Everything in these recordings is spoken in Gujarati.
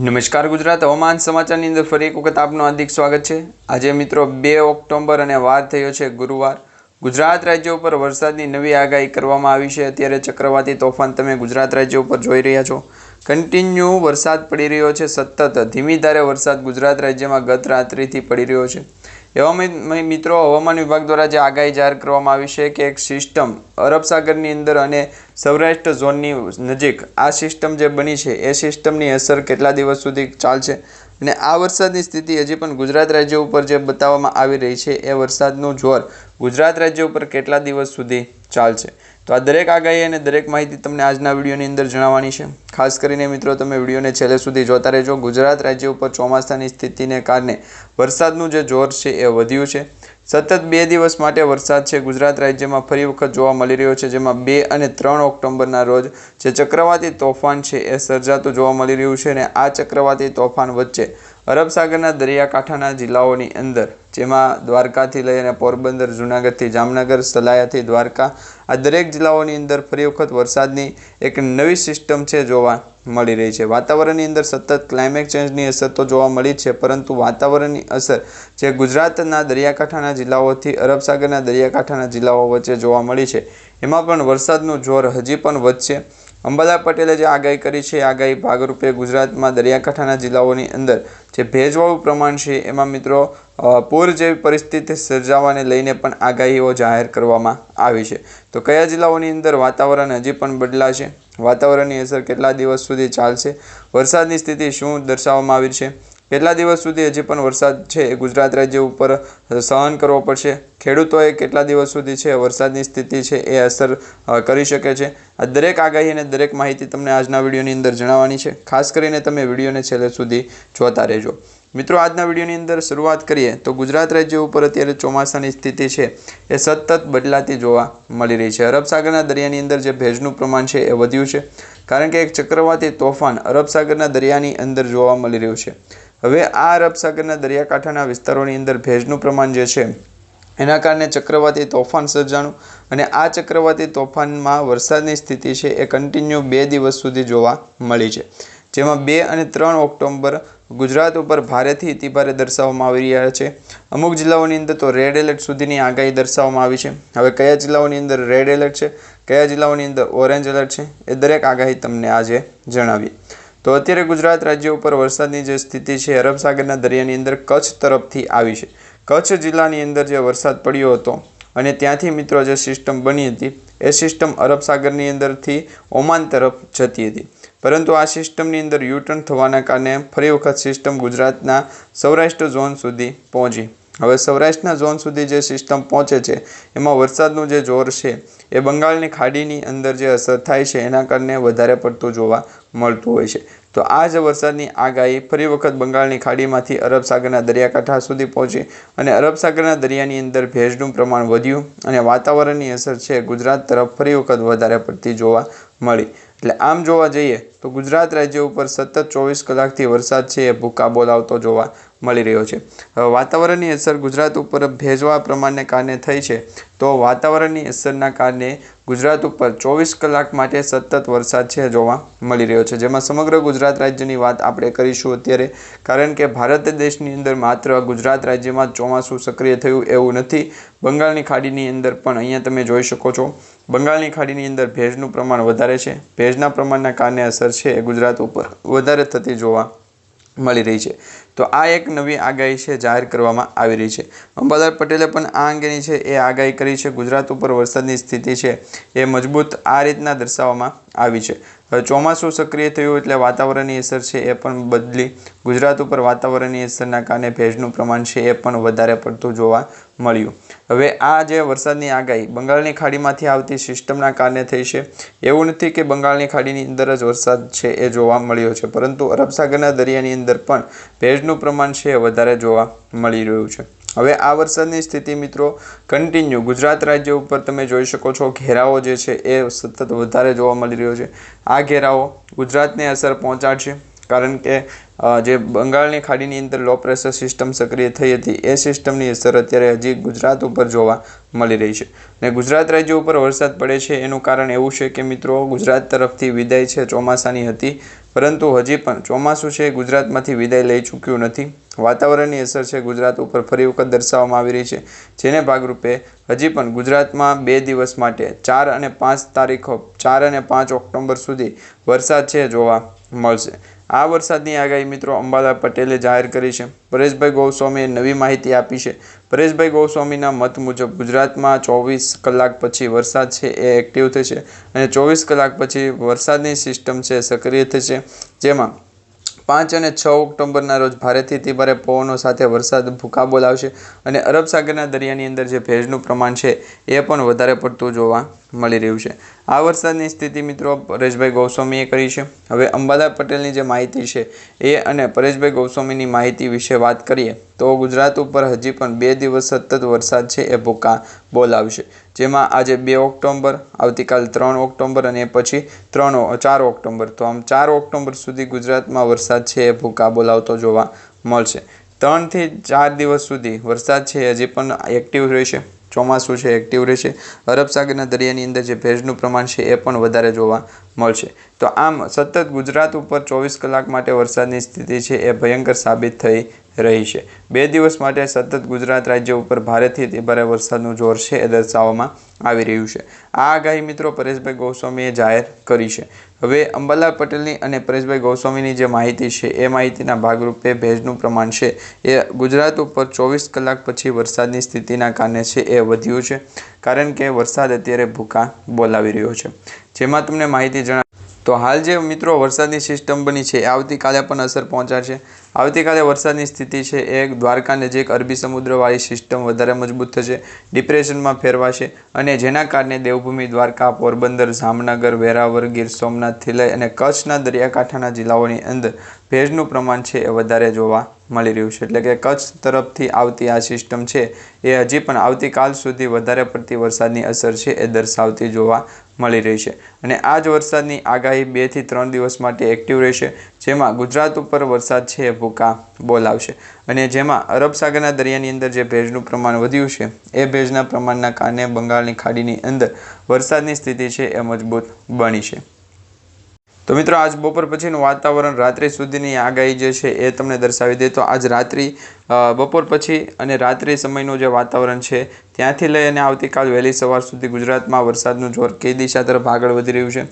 નમસ્કાર ગુજરાત. હવામાન સમાચારની અંદર ફરી એક વખત આપનું હાર્દિક સ્વાગત છે. આજે મિત્રો બે ઓક્ટોબર અને વાર થયો છે ગુરુવાર. ગુજરાત રાજ્ય ઉપર વરસાદની નવી આગાહી કરવામાં આવી છે. અત્યારે ચક્રવાતી તોફાન તમે ગુજરાત રાજ્ય ઉપર જોઈ રહ્યા છો. કન્ટિન્યુ વરસાદ પડી રહ્યો છે સતત. ધીમી ધારે વરસાદ ગુજરાત રાજ્યમાં ગત રાત્રિથી પડી રહ્યો છે. એવામાં મિત્રો, હવામાન વિભાગ દ્વારા જે આગાહી જાહેર કરવામાં આવી છે કે એક સિસ્ટમ અરબ સાગરની અંદર અને સૌરાષ્ટ્ર ઝોનની નજીક આ સિસ્ટમ જે બની છે, એ સિસ્ટમની અસર કેટલા દિવસ સુધી ચાલશે? અને આ વરસાદની સ્થિતિ હજી પણ ગુજરાત રાજ્ય ઉપર જે બતાવવામાં આવી રહી છે, એ વરસાદનું જોર ગુજરાત રાજ્ય ઉપર કેટલા દિવસ સુધી ચાલશે? તો આ દરેક આગાહી અને દરેક માહિતી તમને આજના વિડીયોની અંદર જણાવવાની છે. ખાસ કરીને મિત્રો, તમે વિડીયોને છેલ્લે સુધી જોતા રહેજો. ગુજરાત રાજ્ય ઉપર ચોમાસાની સ્થિતિને કારણે વરસાદનું જે જોર છે, એ વધ્યું છે. સતત બે દિવસ માટે વરસાદ છે. ગુજરાત રાજ્યમાં ફરી વખત જોવા મળી રહ્યો છે, જેમાં બે અને ત્રણ ઓક્ટોબરના રોજ જે ચક્રવાતી તોફાન છે એ સર્જાતું જોવા મળી રહ્યું છે અને આ ચક્રવાતી તોફાન વચ્ચે અરબ સાગરના દરિયાકાંઠાના જિલ્લાઓની અંદર, જેમાં દ્વારકાથી લઈને પોરબંદર, જૂનાગઢથી જામનગર, સલાયાથી દ્વારકા, આ દરેક જિલ્લાઓની અંદર ફરી વખત વરસાદની એક નવી સિસ્ટમ છે જોવા મળી રહી છે. વાતાવરણની અંદર સતત ક્લાઇમેટ ચેન્જની અસર તો જોવા મળી છે, પરંતુ વાતાવરણની અસર જે ગુજરાતના દરિયાકાંઠાના જિલ્લાઓથી અરબ સાગરના દરિયાકાંઠાના જિલ્લાઓ વચ્ચે જોવા મળી છે. એમાં પણ વરસાદનું જોર હજી પણ વધશે. અંબાલા પટેલે જે આગાહી કરી છે આગાહી ભાગરૂપે ગુજરાતમાં દરિયાકાંઠાના જિલ્લાઓની અંદર જે ભેજવાળું પ્રમાણ છે, એમાં મિત્રો પૂર જેવી પરિસ્થિતિ સર્જાવાને લઈને પણ આગાહીઓ જાહેર કરવામાં આવી છે. તો કયા જિલ્લાઓની અંદર વાતાવરણ હજી પણ બદલાશે? વાતાવરણની અસર કેટલા દિવસ સુધી ચાલશે? વરસાદની સ્થિતિ શું દર્શાવવામાં આવી છે? કેટલા દિવસ સુધી હજી પણ વરસાદ છે એ ગુજરાત રાજ્ય ઉપર સહન કરવો પડશે? ખેડૂતોએ કેટલા દિવસ સુધી છે વરસાદની સ્થિતિ છે એ અસર કરી શકે છે? આ દરેક આગાહી અને દરેક માહિતી તમને આજના વિડીયોની અંદર જણાવવાની છે. ખાસ કરીને તમે વિડીયોને છેલ્લે સુધી જોતા રહેજો. મિત્રો, આજના વિડીયોની અંદર શરૂઆત કરીએ તો ગુજરાત રાજ્ય ઉપર અત્યારે ચોમાસાની સ્થિતિ છે એ સતત બદલાતી જોવા મળી રહી છે. અરબ સાગરના દરિયાની અંદર જે ભેજનું પ્રમાણ છે એ વધ્યું છે. કારણ કે એક ચક્રવાતી તોફાન અરબ સાગરના દરિયાની અંદર જોવા મળી રહ્યું છે. હવે આ અરબ સાગરના દરિયાકાંઠાના વિસ્તારોની અંદર ભેજનું પ્રમાણ જે છે, એના કારણે ચક્રવાતી તોફાન સર્જાણું અને આ ચક્રવાતી તોફાનમાં વરસાદની સ્થિતિ છે એ કન્ટિન્યુ બે દિવસ સુધી જોવા મળી છે. જેમાં બે અને ત્રણ ઓક્ટોબર ગુજરાત ઉપર ભારેથી અતિભારે દર્શાવવામાં આવી રહ્યા છે. અમુક જિલ્લાઓની અંદર તો રેડ એલર્ટ સુધીની આગાહી દર્શાવવામાં આવી છે. હવે કયા જિલ્લાઓની અંદર રેડ એલર્ટ છે? કયા જિલ્લાઓની અંદર ઓરેન્જ એલર્ટ છે? એ દરેક આગાહી તમને આજે જણાવીએ. તો અત્યારે ગુજરાત રાજ્ય ઉપર વરસાદની જે સ્થિતિ છે, અરબ સાગરના દરિયાની અંદર કચ્છ તરફથી આવી છે. કચ્છ જિલ્લાની અંદર જે વરસાદ પડ્યો હતો અને ત્યાંથી મિત્રો જે સિસ્ટમ બની હતી, એ સિસ્ટમ અરબ સાગરની અંદરથી ઓમાન તરફ જતી હતી. પરંતુ આ સિસ્ટમની અંદર યુટર્ન થવાના કારણે ફરી વખત સિસ્ટમ ગુજરાતના સૌરાષ્ટ્ર ઝોન સુધી પહોંચી. હવે સૌરાષ્ટ્રના ઝોન સુધી જે સિસ્ટમ પહોંચે છે, એમાં વરસાદનું જે જોર છે, એ બંગાળની ખાડીની અંદર જે અસર થાય છે, એના કારણે વધારે પડતું જોવા મળતું હોય છે. તો આ જ વરસાદની આગાહી ફરી વખત બંગાળની ખાડીમાંથી અરબ સાગરના દરિયાકાંઠા સુધી પહોંચી અને અરબ સાગરના દરિયાની અંદર ભેજનું પ્રમાણ વધ્યું અને વાતાવરણની અસર છે, ગુજરાત તરફ ફરી વખત વધારે પડતી જોવા મળી. એટલે આમ જોવા જઈએ તો ગુજરાત રાજ્ય ઉપર સતત ચોવીસ કલાકથી વરસાદ છે એ ભૂકા બોલાવતો જોવા મળી રહ્યો છે. વાતાવરણની અસર ગુજરાત ઉપર ભેજવા પ્રમાણને કારણે થઈ છે. તો વાતાવરણની અસરના કારણે ગુજરાત ઉપર ચોવીસ કલાક માટે સતત વરસાદ છે જોવા મળી રહ્યો છે. જેમાં સમગ્ર ગુજરાત રાજ્યની વાત આપણે કરીશું અત્યારે, કારણ કે ભારત દેશની અંદર માત્ર ગુજરાત રાજ્યમાં ચોમાસું સક્રિય થયું એવું નથી. બંગાળની ખાડીની અંદર પણ અહીંયા તમે જોઈ શકો છો. બંગાળની ખાડીની અંદર ભેજનું પ્રમાણ વધારે છે. ભેજના પ્રમાણના કારણે અસર છે ગુજરાત ઉપર. વધારે થતી જોવા મળી રહી છે. તો આ એક નવી આગાહી છે, જાહેર કરવામાં આવી રહી છે. અંબાલાલ પટેલે પણ આ અંગેની છે, એ આગાહી કરી છે. ગુજરાત ઉપર વરસાદની સ્થિતિ છે, એ મજબૂત આ રીતના દર્શાવવામાં આવી છે. ચોમાસું સક્રિય થયું એટલે વાતાવરણની અસર છે એ પણ બદલી. ગુજરાત ઉપર વાતાવરણની અસરના કારણે ભેજનું પ્રમાણ છે એ પણ વધારે પડતું જોવા મળ્યું. હવે આ જે વરસાદની આગાહી બંગાળની ખાડીમાંથી આવતી સિસ્ટમના કારણે થઈ છે. એવું નથી કે બંગાળની ખાડીની અંદર જ વરસાદ છે એ જોવા મળ્યો છે, પરંતુ અરબસાગરના દરિયાની અંદર પણ ભેજનું પ્રમાણ છે એ વધારે જોવા મળી રહ્યું છે. હવે આ વરસાદની સ્થિતિ મિત્રો કન્ટિન્યુ ગુજરાત રાજ્ય ઉપર તમે જોઈ શકો છો ઘેરાવો જે છે એ સતત વધારે જોવા મળી રહ્યો છે. આ ઘેરાવો ગુજરાતને અસર પહોંચાડશે કારણ કે જે બંગાળની ખાડીની અંદર લો પ્રેશર સિસ્ટમ સક્રિય થઈ હતી એ સિસ્ટમની અસર અત્યારે હજી ગુજરાત ઉપર જોવા મળી રહી છે. ને ગુજરાત રાજ્ય ઉપર વરસાદ પડે છે એનું કારણ એવું છે કે મિત્રો ગુજરાત તરફથી વિદાય છે ચોમાસાની હતી, પરંતુ હજી પણ ચોમાસું છે ગુજરાતમાંથી વિદાય લઈ ચૂક્યું નથી. વાતાવરણની અસર છે ગુજરાત ઉપર ફરી વખત દર્શાવવામાં આવી રહી છે. જેને ભાગરૂપે હજી પણ ગુજરાતમાં બે દિવસ માટે ચાર અને પાંચ તારીખો, ચાર અને પાંચ ઓક્ટોબર સુધી વરસાદ છે જોવા મળશે. આ વરસાદની આગાહી મિત્રો અંબાલા પટેલે જાહેર કરી છે. પરેશભાઈ ગોસ્વામીએ નવી માહિતી આપી છે. પરેશભાઈ ગોસ્વામીના મત મુજબ ગુજરાતમાં ચોવીસ કલાક પછી વરસાદ છે એ એક્ટિવ થશે અને ચોવીસ કલાક પછી વરસાદની સિસ્ટમ છે સક્રિય થશે. જેમાં પાંચ અને છ ઓક્ટોબરના રોજ ભારેથી અતિ ભારે પવનો સાથે વરસાદ ભૂકા બોલાવશે અને અરબ સાગરના દરિયાની અંદર જે ભેજનું પ્રમાણ છે, એ પણ વધારે પડતું જોવા મળી રહ્યું છે. આ વરસાદની સ્થિતિ મિત્રો પરેશભાઈ ગૌસ્વામીએ કરી છે. હવે અંબાલા પટેલની જે માહિતી છે, એ અને પરેશભાઈ ગૌસ્વામીની માહિતી વિશે વાત કરીએ, તો ગુજરાત ઉપર હજી પણ બે દિવસ સતત વરસાદ છે, એ ભૂકા બોલાવશે. જેમાં આજે બે ઓક્ટોબર આવતીકાલ ત્રણ ઓક્ટોબર અને પછી ત્રણ ચાર ઓક્ટોબર તો આમ ચાર ઓક્ટોબર સુધી ગુજરાતમાં વરસાદ છે એ ભૂકા બોલાવતો જોવા મળશે. ત્રણથી ચાર દિવસ સુધી વરસાદ છે હજી પણ એક્ટિવ રહેશે. ચોમાસું છે એક્ટિવ રહેશે અરબ સાગરના દરિયાની અંદર જે ભેજનું પ્રમાણ છે એ પણ વધારે જોવા મળશે. તો આમ સતત ગુજરાત ઉપર ચોવીસ કલાક માટે વરસાદની સ્થિતિ છે એ ભયંકર સાબિત થઈ રહી છે. બે દિવસ માટે સતત ગુજરાત રાજ્ય ઉપર ભારેથી ભારે વરસાદનું જોર છે એ દર્શાવવામાં આવી રહ્યું છે. આ આગાહી મિત્રો પરેશભાઈ ગોસ્વામીએ જાહેર કરી છે. હવે અંબાલાલ પટેલની અને પરેશભાઈ ગોસ્વામીની જે માહિતી છે, એ માહિતીના ભાગરૂપે ભેજનું પ્રમાણ છે એ ગુજરાત ઉપર ચોવીસ કલાક પછી વરસાદની સ્થિતિના કારણે છે એ વધ્યું છે. કારણ કે વરસાદ અત્યારે ભૂકા બોલાવી રહ્યો છે. જેમાં તમને માહિતી જણા તો હાલ જે મિત્રો વરસાદની સિસ્ટમ બની છે, એ આવતીકાલે પણ અસર પહોંચાડશે. આવતીકાલે વરસાદની સ્થિતિ છે એ દ્વારકા નજીક અરબી સમુદ્રવાળી સિસ્ટમ વધારે મજબૂત થશે ડિપ્રેશનમાં ફેરવાશે અને જેના કારણે દેવભૂમિ, દ્વારકા, પોરબંદર, જામનગર વેરાવર ગીર સોમનાથથી લઈ અને કચ્છના દરિયાકાંઠાના જિલ્લાઓની અંદર ભેજનું પ્રમાણ છે એ વધારે જોવા મળી રહ્યું છે. એટલે કે કચ્છ તરફથી આવતી આ સિસ્ટમ છે એ હજી પણ આવતીકાલ સુધી વધારે પડતી વરસાદની અસર છે એ દર્શાવતી જોવા મળી રહી છે. અને આ જ વરસાદની આગાહી બેથી ત્રણ દિવસ માટે એક્ટિવ રહેશે, જેમાં ગુજરાત ઉપર વરસાદ છે એ ભૂકા બોલાવશે. અને જેમાં અરબ સાગરના દરિયાની અંદર જે ભેજનું પ્રમાણ વધ્યું છે, એ ભેજના પ્રમાણના કારણે બંગાળની ખાડીની અંદર વરસાદની સ્થિતિ છે એ મજબૂત બની છે. તો મિત્રો, આજ બપોર પછીનું વાતાવરણ રાત્રિ સુધીની આગાહી જે છે એ તમને દર્શાવી દે. તો આજ રાત્રિ બપોર પછી અને રાત્રિ સમયનું જે વાતાવરણ છે, ત્યાંથી લઈ અને આવતીકાલ વહેલી સવાર સુધી ગુજરાતમાં વરસાદનું જોર કઈ દિશા તરફ આગળ વધી રહ્યું છે?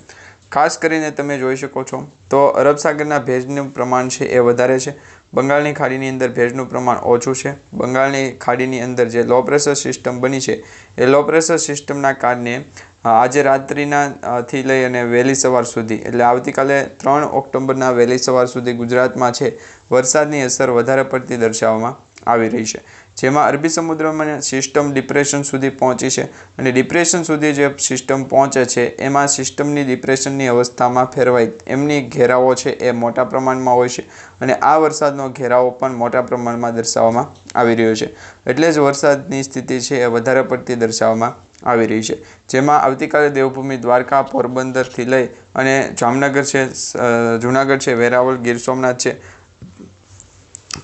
ખાસ કરીને તમે જોઈ શકો છો, તો અરબ સાગરના ભેજનું પ્રમાણ છે એ વધારે છે. બંગાળની ખાડીની અંદર ભેજનું પ્રમાણ ઓછું છે. બંગાળની ખાડીની અંદર જે લો પ્રેશર સિસ્ટમ બની છે, એ લો પ્રેશર સિસ્ટમના કારણે આજે રાત્રિના થી લઈ અને વહેલી સવાર સુધી, એટલે આવતીકાલે ત્રણ ઓક્ટોબરના વહેલી સવાર સુધી ગુજરાતમાં છે, વરસાદની અસર વધારે પડતી દર્શાવવામાં આવી રહી છે. જેમાં અરબી સમુદ્રમાં સિસ્ટમ ડિપ્રેશન સુધી પહોંચી છે. અને ડિપ્રેશન સુધી જે સિસ્ટમ પહોંચે છે, એમાં સિસ્ટમની ડિપ્રેશનની અવસ્થામાં ફેરવાય. એમની ઘેરાવો છે એ મોટા પ્રમાણમાં હોય છે. અને આ વરસાદનો ઘેરાવો પણ મોટા પ્રમાણમાં દર્શાવવામાં આવી રહ્યો છે. એટલે જ વરસાદની સ્થિતિ છે એ વધારે પડતી દર્શાવવામાં આવી રહી છે. જેમાં આવતીકાલે દેવભૂમિ દ્વારકા, પોરબંદરથી લઈ અને જામનગર છે જૂનાગઢ છે, વેરાવળ, ગીર સોમનાથ છે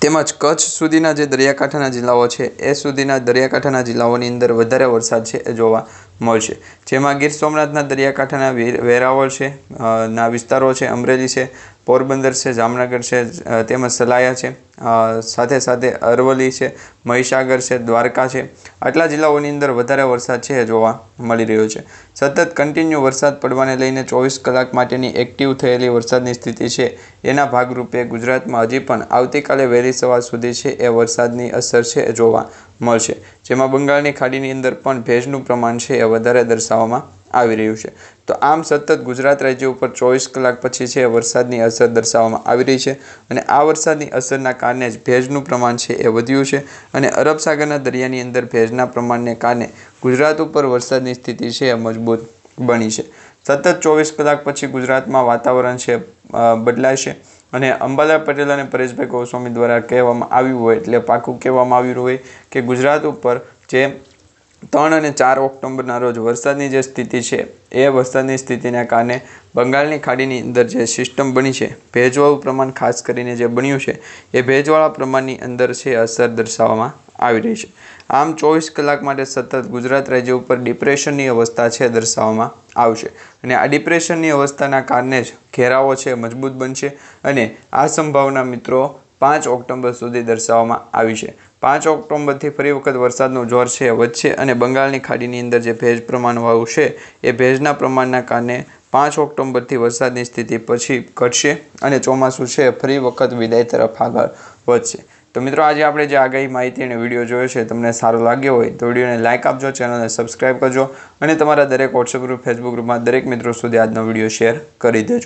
તેમજ કચ્છ સુધીના જે દરિયાકાંઠાના જિલ્લાઓ છે, એ સુધીના દરિયાકાંઠાના જિલ્લાઓની અંદર વધારે વરસાદ છે એ જોવા મળશે. જેમાં ગીર સોમનાથના દરિયાકાંઠાના વેરાવળ છે ના વિસ્તારો છે, અમરેલી છે, પોરબંદર છે, જામનગર છે તેમજ સલાયા છે સાથે સાથે અરવલ્લી છે, મહીસાગર છે, દ્વારકા છે. આટલા જિલ્લાઓની અંદર વધારે વરસાદ છે જોવા મળી રહ્યો છે. સતત કન્ટિન્યુ વરસાદ પડવાને લઈને ચોવીસ કલાક માટેની એક્ટિવ થયેલી વરસાદની સ્થિતિ છે. એના ભાગરૂપે ગુજરાતમાં હજી પણ આવતીકાલે વહેલી સવાર સુધી છે એ વરસાદની અસર છે જોવા મળશે. જેમાં બંગાળની ખાડીની અંદર પણ ભેજનું પ્રમાણ છે એ વધારે દર્શાવવામાં આવી રહ્યું છે. તો આમ સતત ગુજરાત રાજ્ય ઉપર ચોવીસ કલાક પછી છે વરસાદની અસર દર્શાવવામાં આવી રહી છે અને આ વરસાદની અસરના કારણે જ ભેજનું પ્રમાણ છે એ વધ્યું છે અને અરબ સાગરના દરિયાની અંદર ભેજના પ્રમાણને કારણે ગુજરાત ઉપર વરસાદની સ્થિતિ છે એ મજબૂત બની છે. સતત ચોવીસ કલાક પછી ગુજરાતમાં વાતાવરણ છે બદલાશે અને અંબાલાલ પટેલ અને પરેશભાઈ ગોસ્વામી દ્વારા કહેવામાં આવ્યું હોય એટલે પાકું કહેવામાં આવ્યું હોય કે ગુજરાત ઉપર જે ત્રણ અને ચાર ઓક્ટોબરના રોજ વરસાદની જે સ્થિતિ છે, એ વરસાદની સ્થિતિના કારણે બંગાળની ખાડીની અંદર જે સિસ્ટમ બની છે, ભેજવાળું પ્રમાણ ખાસ કરીને જે બન્યું છે, એ ભેજવાળા પ્રમાણની અંદર છે અસર દર્શાવવામાં આવી રહી છે. આમ ચોવીસ કલાક માટે સતત ગુજરાત રાજ્ય ઉપર ડિપ્રેશનની અવસ્થા છે દર્શાવવામાં આવશે. અને આ ડિપ્રેશનની અવસ્થાના કારણે જ ઘેરાવો છે, મજબૂત બનશે અને આ સંભાવના મિત્રો પાંચ ઓક્ટોબર સુધી દર્શાવવામાં આવી છે. પાંચ ઓક્ટોબરથી ફરી વખત વરસાદનું જોર છે વધશે અને બંગાળની ખાડીની અંદર જે ભેજ પ્રમાણવાળું છે, એ ભેજના પ્રમાણના કારણે પાંચ ઓક્ટોબરથી વરસાદની સ્થિતિ પછી ઘટશે અને ચોમાસું છે, ફરી વખત વિદાય તરફ આગળ વધશે. તો મિત્રો, આજે આપણે જે આગાહી માહિતી અને વીડિયો જોયો છે, તમને સારો લાગ્યો હોય તો વિડીયોને લાઇક આપજો, ચેનલને સબસ્ક્રાઇબ કરજો અને તમારા દરેક વોટ્સઅપ ગ્રુપ ફેસબુક ગ્રુપમાં દરેક મિત્રો સુધી આજનો વીડિયો શેર કરી દેજો.